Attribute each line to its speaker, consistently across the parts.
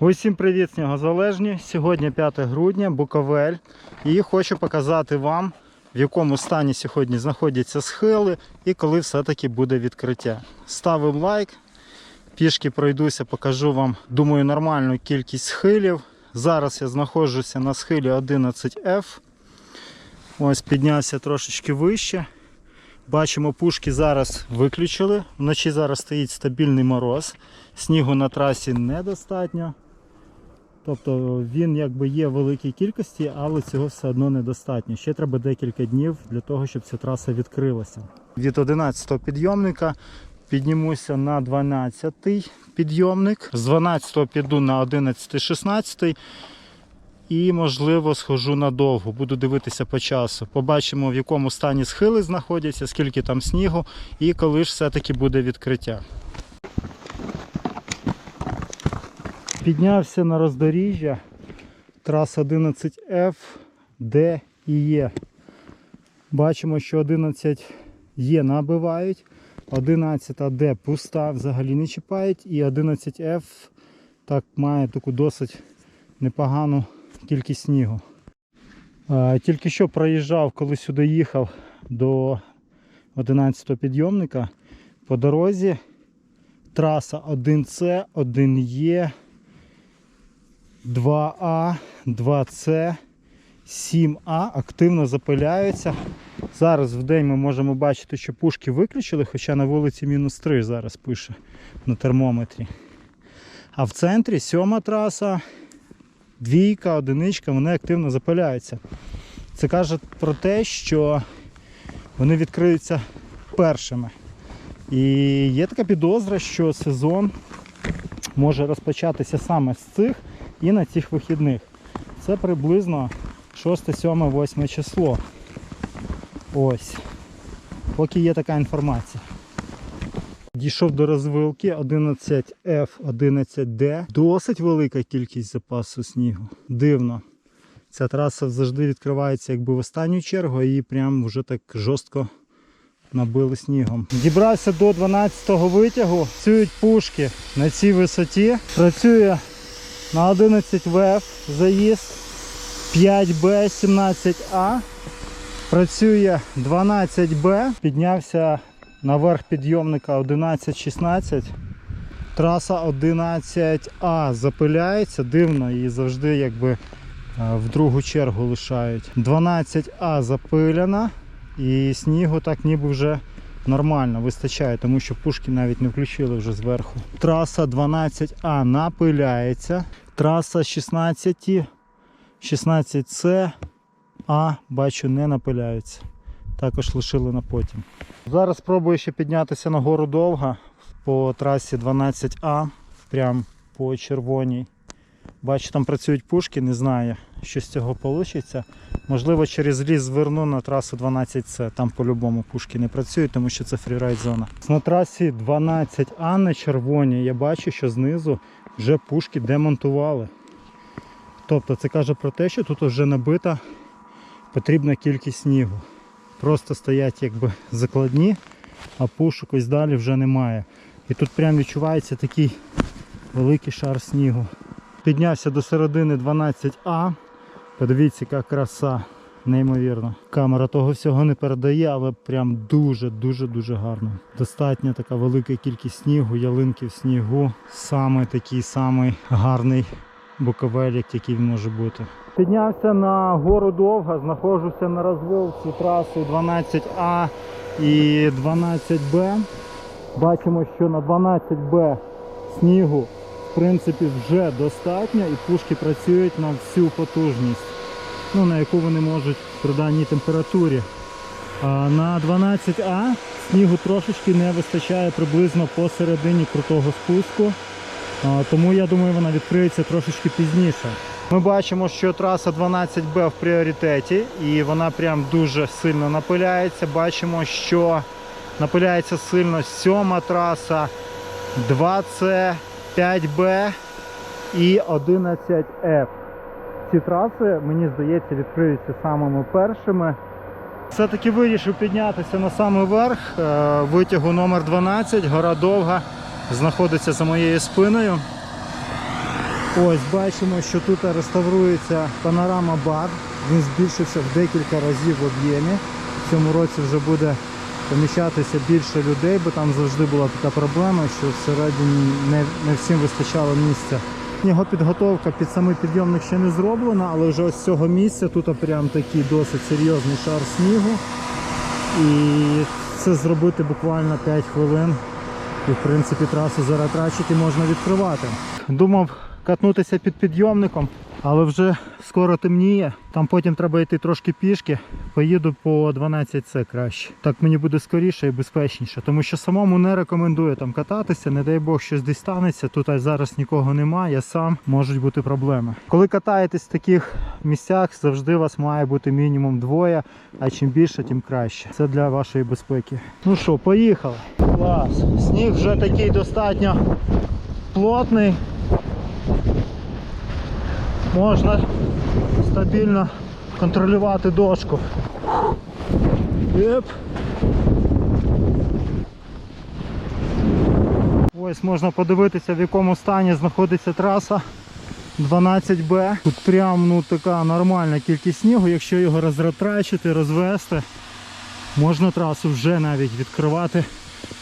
Speaker 1: Усім привіт, снігозалежні. Сьогодні 5 грудня, Буковель. І хочу показати вам, в якому стані сьогодні знаходяться схили і коли все-таки буде відкриття. Ставив лайк, пішки пройдуся, покажу вам, думаю, нормальну кількість схилів. Зараз я знаходжуся на схилі 11F. Ось піднявся трошечки вище. Бачимо, пушки зараз виключили. Вночі зараз стоїть стабільний мороз. Снігу на трасі недостатньо. Тобто він якби є в великій кількості, але цього все одно недостатньо. Ще треба декілька днів для того, щоб ця траса відкрилася. Від 11-го підйомника піднімуся на 12-й підйомник. З 12-го піду на 11-16 і, можливо, схожу надовго. Буду дивитися по часу. Побачимо, в якому стані схили знаходяться, скільки там снігу і коли ж все-таки буде відкриття. Піднявся на роздоріжжя. Траса 11F, Д і Е. Бачимо, що 11 Є набивають, 11 Д пуста, взагалі не чіпають, і 11F так має таку досить непогану кількість снігу. Тільки що проїжджав, коли сюди їхав до 11 підйомника. По дорозі траса 1С, 1Е, 2А, 2С, 7А активно запиляються. Зараз в день ми можемо бачити, що пушки виключили, хоча на вулиці мінус 3 зараз пише на термометрі. А в центрі сьома траса, двійка, одиничка, вони активно запиляються. Це каже про те, що вони відкриються першими. І є така підозра, що сезон може розпочатися саме з цих і на цих вихідних. Це приблизно 6, 7, 8 число. Ось. Поки є така інформація. Дійшов до розвилки 11F, 11D. Досить велика кількість запасу снігу. Дивно. Ця траса завжди відкривається якби в останню чергу, її прям вже так жорстко набили снігом. Дібрався до 12-го витягу. Працюють пушки на цій висоті. Працює на 11 ВФ заїзд 5Б 17А. Працює 12Б. Піднявся наверх підйомника 11-16. Траса 11А запиляється, дивно, і завжди якби е, в другу чергу лишають. 12А запилена і снігу так ніби вже нормально вистачає, тому що пушки навіть не включили вже зверху. Траса 12А напиляється. Траса 16, 16С А, бачу, не напиляється. Також лишили на потім. Зараз спробую ще піднятися на гору довга по трасі 12А, прям по червоній. Бачу, там працюють пушки, не знаю, що з цього вийде. Можливо, через ліс зверну на трасу 12С. Там по-любому пушки не працюють, тому що це фрірайд зона. На трасі 12А на червоній я бачу, що знизу вже пушки демонтували. Тобто це каже про те, що тут вже набита потрібна кількість снігу. Просто стоять якби закладні, а пушок ось далі вже немає. І тут прям відчувається такий великий шар снігу. Піднявся до середини 12А. Подивіться, яка краса, неймовірно. Камера того всього не передає, але прям дуже-дуже-дуже гарно. Достатньо така велика кількість снігу, ялинки в снігу. Саме такий самий гарний буковель, який він може бути. Піднявся на гору довго, знаходжуся на розвилці траси 12А і 12Б. Бачимо, що на 12Б снігу принципі вже достатньо і пушки працюють на всю потужність, ну, на яку вони можуть при даній температурі. А на 12А снігу трошечки не вистачає приблизно посередині крутого спуску. А, Тому я думаю, вона відкриється трошечки пізніше. Ми бачимо, що траса 12Б в пріоритеті і вона прям дуже сильно напиляється. Бачимо, що напиляється сильно сьома траса, 2С, 5Б і 11F. Ці траси, мені здається, відкриються самими першими. Все-таки вирішив піднятися на самий верх е, витягу номер 12 гора довга знаходиться за моєю спиною. Ось бачимо, що тут реставрується панорама бар. Він збільшився в декілька разів в об'ємі. В цьому році вже буде поміщатися більше людей, бо там завжди була така проблема, що всередині не, не всім вистачало місця. Його підготовка під самий підйомник ще не зроблена, але вже ось з цього місця тут прям такий досить серйозний шар снігу. І це зробити буквально 5 хвилин. І в принципі трасу Заратрачики можна відкривати. Думав катнутися під підйомником, але вже скоро темніє. Там потім треба йти трошки пішки. Поїду по 12С краще. Так мені буде скоріше і безпечніше, тому що самому не рекомендую там кататися. Не дай Бог щось десь станеться. Тут зараз нікого немає. Я сам можуть бути проблеми. Коли катаєтесь в таких місцях, завжди вас має бути мінімум двоє, а чим більше, тим краще. Це для вашої безпеки. Ну що, поїхали. Клас. Сніг вже такий достатньо плотний. Можна стабільно контролювати дошку. Єп. Ось можна подивитися, в якому стані знаходиться траса 12Б. Тут прям ну, така нормальна кількість снігу. Якщо його розратрачити, розвести, можна трасу вже навіть відкривати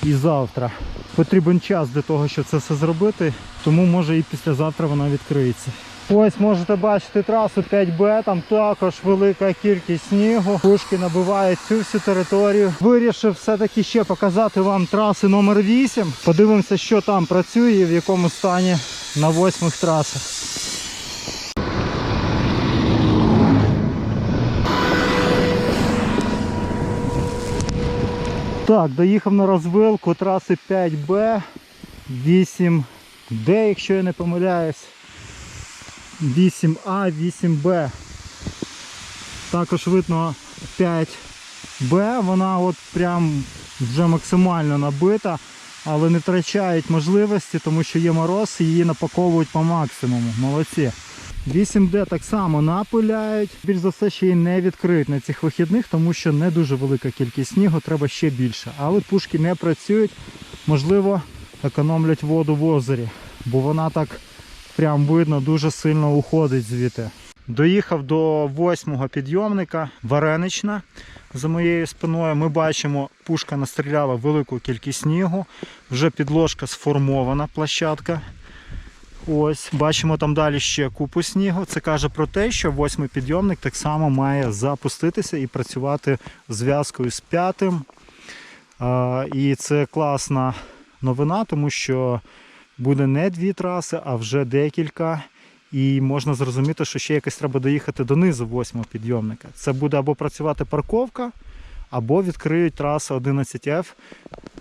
Speaker 1: і завтра. Потрібен час для того, щоб це все зробити, тому може і післязавтра вона відкриється. Ось можете бачити трасу 5Б, там також велика кількість снігу. Пушки набивають цю всю територію. Вирішив все-таки ще показати вам траси номер 8. Подивимося, що там працює і в якому стані на восьмих трасах. Так, доїхав на розвилку траси 5Б, 8Д, якщо я не помиляюсь. 8А, 8Б. Також видно 5Б, вона от прям вже максимально набита, але не втрачають можливості, тому що є мороз і її напаковують по максимуму. Молодці. 8D так само напиляють. Більш за все ще й не відкриють на цих вихідних, тому що не дуже велика кількість снігу, треба ще більше. Але пушки не працюють, можливо, економлять воду в озері, бо вона так прям видно дуже сильно уходить звідти. Доїхав до восьмого підйомника Варенична. За моєю спиною ми бачимо, пушка настріляла велику кількість снігу. Вже підложка сформована площадка. Ось, бачимо там далі ще купу снігу. Це каже про те, що восьмий підйомник так само має запуститися і працювати зв'язкою з п'ятим. І це класна новина, тому що буде не дві траси, а вже декілька. І можна зрозуміти, що ще якось треба доїхати донизу восьмого підйомника. Це буде або працювати парковка, або відкриють трасу 11F,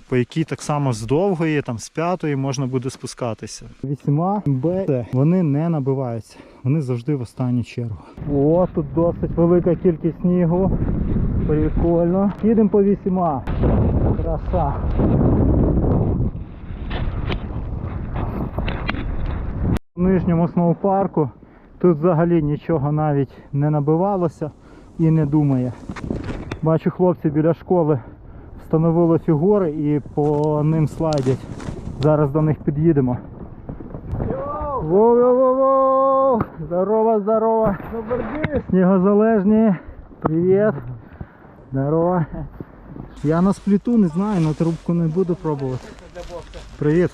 Speaker 1: по якій так само з довгої, там з п'ятої можна буде спускатися. Вісьма Б вони не набиваються, вони завжди в останню чергу. О, тут досить велика кількість снігу. Прикольно. Їдемо по вісіма. Краса. В нижньому сноупарку тут взагалі нічого навіть не набивалося і не думає. Бачу, хлопці біля школи встановили фігури і по ним слайдять. Зараз до них під'їдемо. Воу-воу-воу! Здорово, здорово! Снігозалежні! Привіт! Здорово! Я на спліту не знаю, на трубку не буду пробувати. Привіт!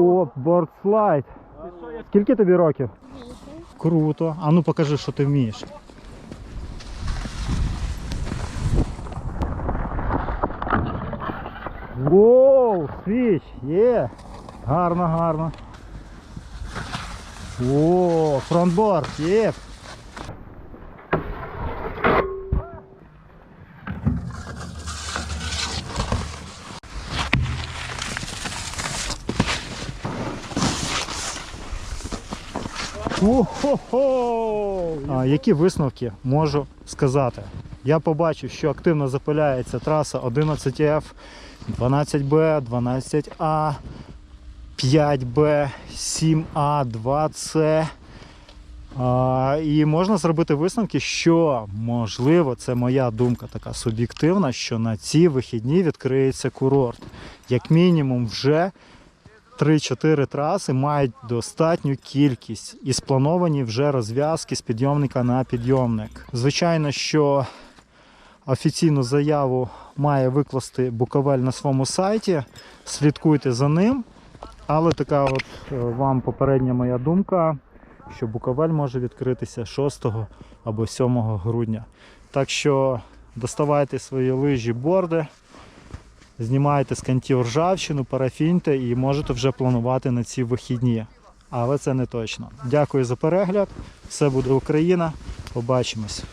Speaker 1: О, бордслайд. Скільки тобі років? Круто. А ну покажи, що ти вмієш. Воу, свіч, є. Гарно, гарно. О, фронтборд, є. О-хо-хо! Які висновки можу сказати? Я побачив, що активно запиляється траса 11F, 12B, 12A, 5B, 7A, 2C. А, і можна зробити висновки, що можливо, це моя думка така суб'єктивна, що на ці вихідні відкриється курорт. Як мінімум, вже 3-4 траси мають достатню кількість і сплановані вже розв'язки з підйомника на підйомник. Звичайно, що офіційну заяву має викласти Буковель на своєму сайті. Слідкуйте за ним. Але така от е, вам попередня моя думка, що Буковель може відкритися 6 або 7 грудня. Так що доставайте свої лижі, борди, знімайте з кантів ржавчину, парафіньте і можете вже планувати на ці вихідні. Але це не точно. Дякую за перегляд. Все буде Україна. Побачимось.